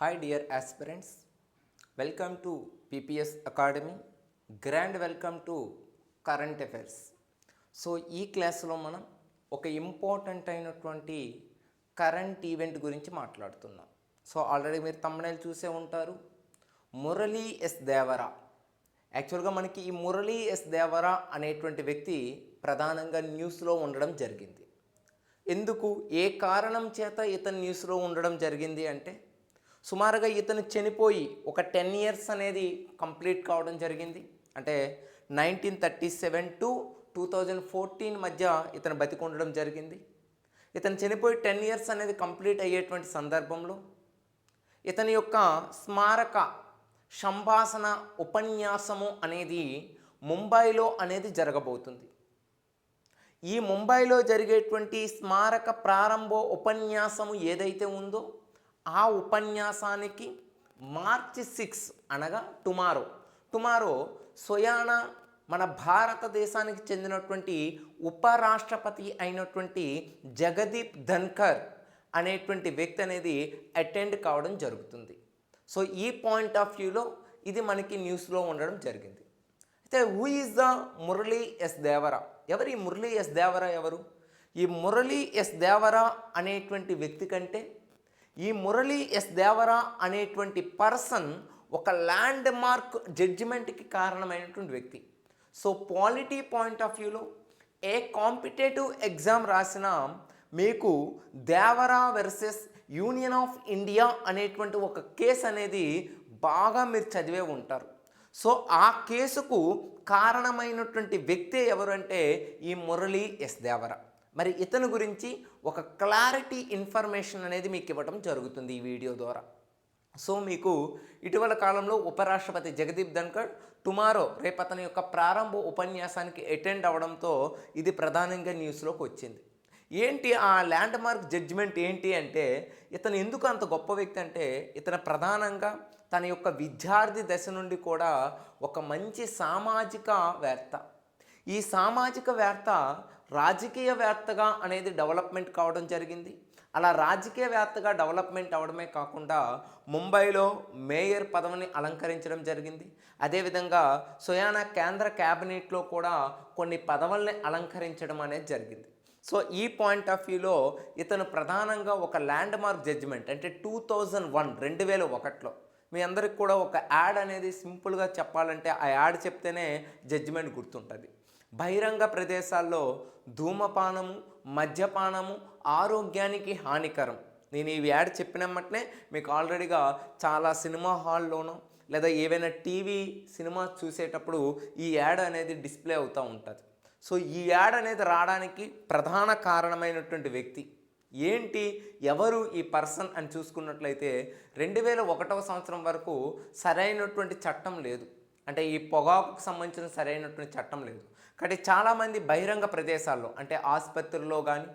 Hi dear aspirants welcome to PPS academy grand welcome to current affairs so ఈ క్లాస్లో మనం ఒక important అయినటువంటి కరెంట్ ఈవెంట్ గురించి మాట్లాడుతున్నాం. సో ఆల్రెడీ మీరు తమ్ముడేలు చూసే ఉంటారు. మురళీ ఎస్ దేవరా. యాక్చువల్గా మనకి ఈ మురళీ ఎస్ దేవరా అనేటువంటి వ్యక్తి ప్రధానంగా న్యూస్లో ఉండడం జరిగింది. ఎందుకు? ఏ కారణం చేత ఇతను న్యూస్లో ఉండడం జరిగింది అంటే సుమారుగా ఇతను చనిపోయి ఒక టెన్ ఇయర్స్ అనేది కంప్లీట్ కావడం జరిగింది. అంటే nineteen thirty seven to two thousand fourteen మధ్య ఇతను బతికుండడం జరిగింది. ఇతను చనిపోయి టెన్ ఇయర్స్ అనేది కంప్లీట్ అయ్యేటువంటి సందర్భంలో ఇతని యొక్క స్మారక సంభాషణ ఉపన్యాసము అనేది ముంబైలో అనేది జరగబోతుంది. ఈ ముంబైలో జరిగేటువంటి స్మారక ప్రారంభ ఉపన్యాసము ఏదైతే ఉందో ఆ ఉపన్యాసానికి మార్చి సిక్స్ అనగా టుమారో. టుమారో సొయానా మన భారతదేశానికి చెందినటువంటి ఉపరాష్ట్రపతి అయినటువంటి జగదీప్ ధన్కర్ అనేటువంటి వ్యక్తి అనేది అటెండ్ కావడం జరుగుతుంది. సో ఈ పాయింట్ ఆఫ్ వ్యూలో ఇది మనకి న్యూస్లో ఉండడం జరిగింది. అయితే who is the Murali S Deora? ఎవరు ఈ మురళీ ఎస్ దేవరా ఎవరు? ఈ మురళీ ఎస్ దేవరా అనేటువంటి వ్యక్తి కంటే ఈ మురళీ ఎస్ దేవరా అనేటువంటి పర్సన్ ఒక ల్యాండ్ మార్క్ జడ్జిమెంట్కి కారణమైనటువంటి వ్యక్తి. సో పాలిటీ పాయింట్ ఆఫ్ వ్యూలో ఏ కాంపిటేటివ్ ఎగ్జామ్ రాసినా మీకు Deora versus union of India అనేటువంటి ఒక కేసు అనేది బాగా మీరు చదివే ఉంటారు. సో ఆ కేసుకు కారణమైనటువంటి వ్యక్తి ఎవరంటే ఈ మురళీ ఎస్ దేవర. మరి ఇతని గురించి ఒక క్లారిటీ ఇన్ఫర్మేషన్ అనేది మీకు ఇవ్వడం జరుగుతుంది ఈ వీడియో ద్వారా. సో మీకు ఇటీవల కాలంలో ఉపరాష్ట్రపతి జగదీప్ ధన్కర్ టుమారో రేపు అతని యొక్క ప్రారంభ ఉపన్యాసానికి అటెండ్ అవ్వడంతో ఇది ప్రధానంగా న్యూస్లోకి వచ్చింది. ఏంటి ఆ ల్యాండ్ మార్క్ జడ్జిమెంట్ ఏంటి అంటే ఇతను ఎందుకు అంత గొప్ప వ్యక్తి అంటే ఇతను ప్రధానంగా తన యొక్క విద్యార్థి దశ నుండి కూడా ఒక మంచి సామాజిక వేత్త ఈ సామాజిక వేత్త రాజకీయవేత్తగా అనేది డెవలప్మెంట్ కావడం జరిగింది. అలా రాజకీయవేత్తగా డెవలప్మెంట్ అవడమే కాకుండా ముంబైలో మేయర్ పదవిని అలంకరించడం జరిగింది. అదేవిధంగా సుయానా కేంద్ర క్యాబినెట్లో కూడా కొన్ని పదవుల్ని అలంకరించడం అనేది జరిగింది. సో ఈ పాయింట్ ఆఫ్ వ్యూలో ఇతను ప్రధానంగా ఒక ల్యాండ్ మార్క్ జడ్జిమెంట్ అంటే టూ థౌజండ్ వన్ రెండు వేల ఒకటిలో. మీ అందరికి కూడా ఒక యాడ్ అనేది సింపుల్గా చెప్పాలంటే ఆ యాడ్ చెప్తేనే జడ్జిమెంట్ గుర్తుంటుంది. బహిరంగ ప్రదేశాల్లో ధూమపానము మద్యపానము ఆరోగ్యానికి హానికరం. నేను ఈ యాడ్ చెప్పినమ్మటనే మీకు ఆల్రెడీగా చాలా సినిమా హాల్లోనో లేదా ఏవైనా టీవీ సినిమా చూసేటప్పుడు ఈ యాడ్ అనేది డిస్ప్లే అవుతూ ఉంటుంది. సో ఈ యాడ్ అనేది రావడానికి ప్రధాన కారణమైనటువంటి వ్యక్తి ఏంటి? ఎవరు ఈ పర్సన్ అని చూసుకున్నట్లయితే రెండు వేల ఒకటవ సంవత్సరం వరకు సరైనటువంటి చట్టం లేదు. అంటే ఈ పొగాకుకు సంబంధించిన సరైనటువంటి చట్టం లేదు. కాబట్టి చాలామంది బహిరంగ ప్రదేశాల్లో అంటే ఆసుపత్రుల్లో కానీ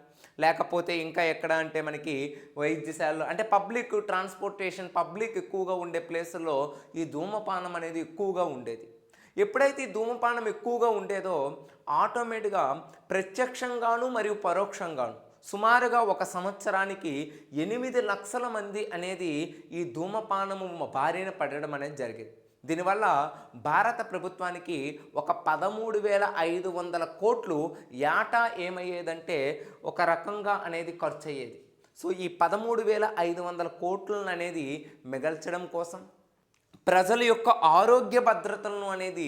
లేకపోతే ఇంకా ఎక్కడ అంటే మనకి వైద్యశాలలో అంటే పబ్లిక్ ట్రాన్స్పోర్టేషన్ పబ్లిక్ ఎక్కువగా ఉండే ప్లేసుల్లో ఈ ధూమపానం అనేది ఎక్కువగా ఉండేది. ఎప్పుడైతే ఈ ధూమపానం ఎక్కువగా ఉండేదో ఆటోమేటిక్గా ప్రత్యక్షంగాను మరియు పరోక్షంగాను సుమారుగా ఒక సంవత్సరానికి ఎనిమిది లక్షల మంది అనేది ఈ ధూమపానము బారిన పడడం అనేది జరిగేది. దీనివల్ల భారత ప్రభుత్వానికి ఒక పదమూడు వేల ఐదు వందల కోట్లు యాటా ఏమయ్యేదంటే ఒక రకంగా అనేది ఖర్చు అయ్యేది సో ఈ పదమూడు వేల ఐదు వందల కోట్లను అనేది మిగల్చడం కోసం ప్రజల యొక్క ఆరోగ్య భద్రతలను అనేది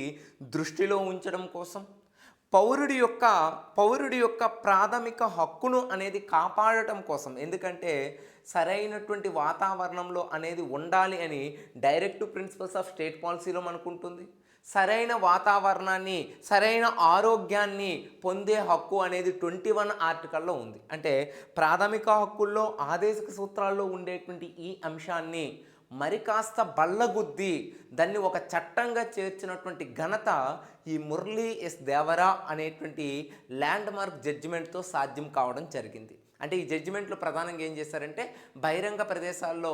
దృష్టిలో ఉంచడం కోసం పౌరుడి యొక్క పౌరుడి యొక్క ప్రాథమిక హక్కును అనేది కాపాడటం కోసం. ఎందుకంటే సరైనటువంటి వాతావరణంలో అనేది ఉండాలి అని డైరెక్ట్ ప్రిన్సిపల్స్ ఆఫ్ స్టేట్ పాలసీలో మనకుంటుంది. సరైన వాతావరణాన్ని సరైన ఆరోగ్యాన్ని పొందే హక్కు అనేది ట్వంటీ వన్ ఆర్టికల్లో ఉంది. అంటే ప్రాథమిక హక్కుల్లో ఆదేశిక సూత్రాల్లో ఉండేటువంటి ఈ అంశాన్ని మరి కాస్త బల్లగుద్ది. దాన్ని ఒక చట్టంగా చేర్చినటువంటి ఘనత ఈ మురళీ ఎస్ దేవరా అనేటువంటి ల్యాండ్ మార్క్ జడ్జిమెంట్తో సాధ్యం కావడం జరిగింది. అంటే ఈ జడ్జిమెంట్లో ప్రధానంగా ఏం చేశారంటే బహిరంగ ప్రదేశాల్లో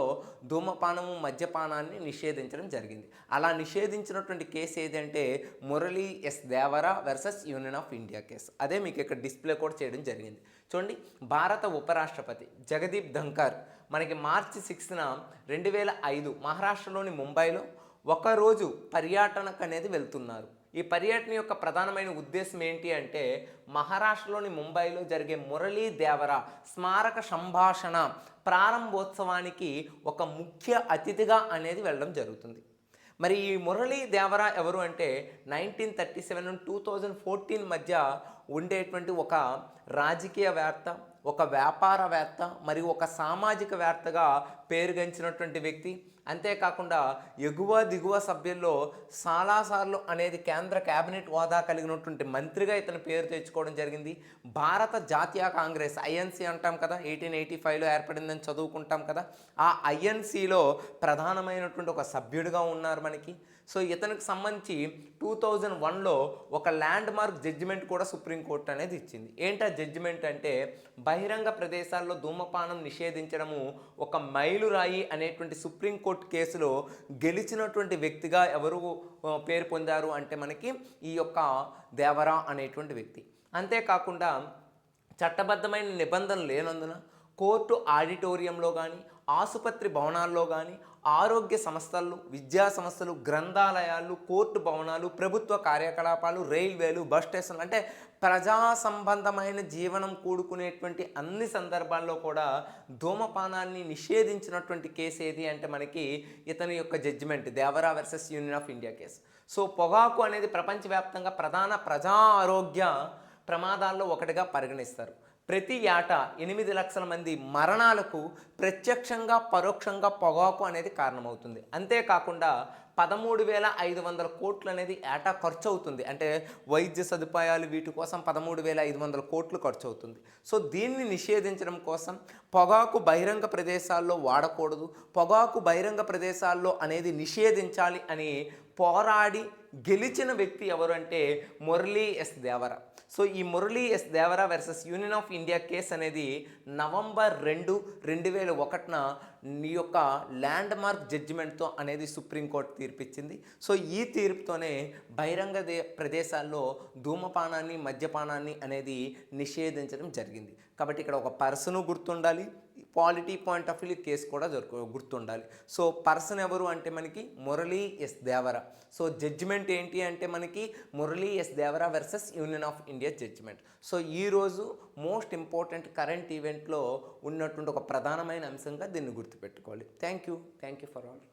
ధూమపానము మద్యపానాన్ని నిషేధించడం జరిగింది. అలా నిషేధించినటువంటి కేసు ఏదంటే Murali S Deora versus union of India case. అదే మీకు ఇక్కడ డిస్ప్లే కూడా చేయడం జరిగింది. చూడండి భారత ఉపరాష్ట్రపతి జగదీప్ ధంకర్ మనకి మార్చి సిక్స్త్న రెండు వేల ఐదు మహారాష్ట్రలోని ముంబైలో ఒకరోజు పర్యాటనకు అనేది వెళ్తున్నారు. ఈ పర్యటన యొక్క ప్రధానమైన ఉద్దేశం ఏంటి అంటే మహారాష్ట్రలోని ముంబైలో జరిగే మురళీ దేవర స్మారక సంభాషణ ప్రారంభోత్సవానికి ఒక ముఖ్య అతిథిగా అనేది వెళ్ళడం జరుగుతుంది. మరి ఈ మురళీ దేవరా ఎవరు అంటే nineteen thirty seven two thousand fourteen మధ్య ఉండేటువంటి ఒక రాజకీయవేత్త ఒక వ్యాపారవేత్త మరియు ఒక సామాజికవేత్తగా పేరుగంచినటువంటి వ్యక్తి. అంతేకాకుండా ఎగువ దిగువ సభ్యుల్లో చాలాసార్లు అనేది కేంద్ర కేబినెట్ హోదా కలిగినటువంటి మంత్రిగా ఇతను పేరు తెచ్చుకోవడం జరిగింది. భారత జాతీయ కాంగ్రెస్ ఐఎన్సీ అంటాం కదా ఎయిటీన్ ఎయిటీ ఫైవ్లో ఏర్పడిందని చదువుకుంటాం కదా. ఆ ఐఎన్సీలో ప్రధానమైనటువంటి ఒక సభ్యుడిగా ఉన్నారు మనకి. సో ఇతనికి సంబంధించి టూ థౌజండ్ వన్లో ఒక ల్యాండ్ మార్క్ జడ్జిమెంట్ కూడా సుప్రీంకోర్టు అనేది ఇచ్చింది. ఏంటా జడ్జిమెంట్ అంటే బహిరంగ ప్రదేశాల్లో ధూమపానం నిషేధించడము ఒక మైలురాయి అనేటువంటి సుప్రీంకోర్టు కేసులో గెలిచినటువంటి వ్యక్తిగా ఎవరు పేరు పొందారు అంటే మనకి ఈ యొక్క దేవరా అనేటువంటి వ్యక్తి. అంతేకాకుండా చట్టబద్ధమైన నిబంధనలు లేనందున కోర్టు ఆడిటోరియంలో కానీ ఆసుపత్రి భవనాల్లో కానీ ఆరోగ్య సంస్థలు విద్యా సంస్థలు గ్రంథాలయాలు కోర్టు భవనాలు ప్రభుత్వ కార్యకలాపాలు రైల్వేలు బస్ స్టేషన్లు అంటే ప్రజా సంబంధమైన జీవనం కూడుకునేటువంటి అన్ని సందర్భాల్లో కూడా ధూమపానాన్ని నిషేధించినటువంటి కేసు ఏది అంటే మనకి ఇతని యొక్క judgement Deora versus union of India case. So పొగాకు అనేది ప్రపంచవ్యాప్తంగా ప్రధాన ప్రజా ఆరోగ్య ప్రమాదాల్లో ఒకటిగా పరిగణిస్తారు. ప్రతి ఏటా ఎనిమిది లక్షల మంది మరణాలకు ప్రత్యక్షంగా పరోక్షంగా పొగాకు అనేది కారణమవుతుంది. అంతేకాకుండా పదమూడు వేల ఐదు వందల కోట్లు అనేది ఏటా ఖర్చు అవుతుంది అంటే వైద్య సదుపాయాలు వీటి కోసం పదమూడు వేల ఐదు వందల కోట్లు ఖర్చు అవుతుంది సో దీన్ని నిషేధించడం కోసం పొగాకు బహిరంగ ప్రదేశాల్లో వాడకూడదు. పొగాకు బహిరంగ ప్రదేశాల్లో అనేది నిషేధించాలి అని పోరాడి గెలిచిన వ్యక్తి ఎవరు అంటే మురళీ ఎస్ దేవర. సో ఈ Murali S Deora versus union of India case అనేది నవంబర్ రెండు రెండు వేల ఒకటిన ఈ యొక్క ల్యాండ్ మార్క్ జడ్జిమెంట్తో అనేది సుప్రీంకోర్టు తీర్పిచ్చింది. సో ఈ తీర్పుతోనే బహిరంగ దే ప్రదేశాల్లో ధూమపానాన్ని మద్యపానాన్ని అనేది నిషేధించడం జరిగింది. కాబట్టి ఇక్కడ ఒక పర్సను గుర్తుండాలి polity point of view case కూడా దొరుకు గుర్తుండాలి. సో పర్సన్ ఎవరు అంటే మనకి Murali S Deora. So judgement ఏంటి అంటే మనకి Murali S Deora versus union of India judgement so ఈరోజు మోస్ట్ ఇంపార్టెంట్ కరెంట్ ఈవెంట్లో ఉన్నటువంటి ఒక ప్రధానమైన అంశంగా దీన్ని గుర్తుపెట్టుకోవాలి. Thank you thank you for all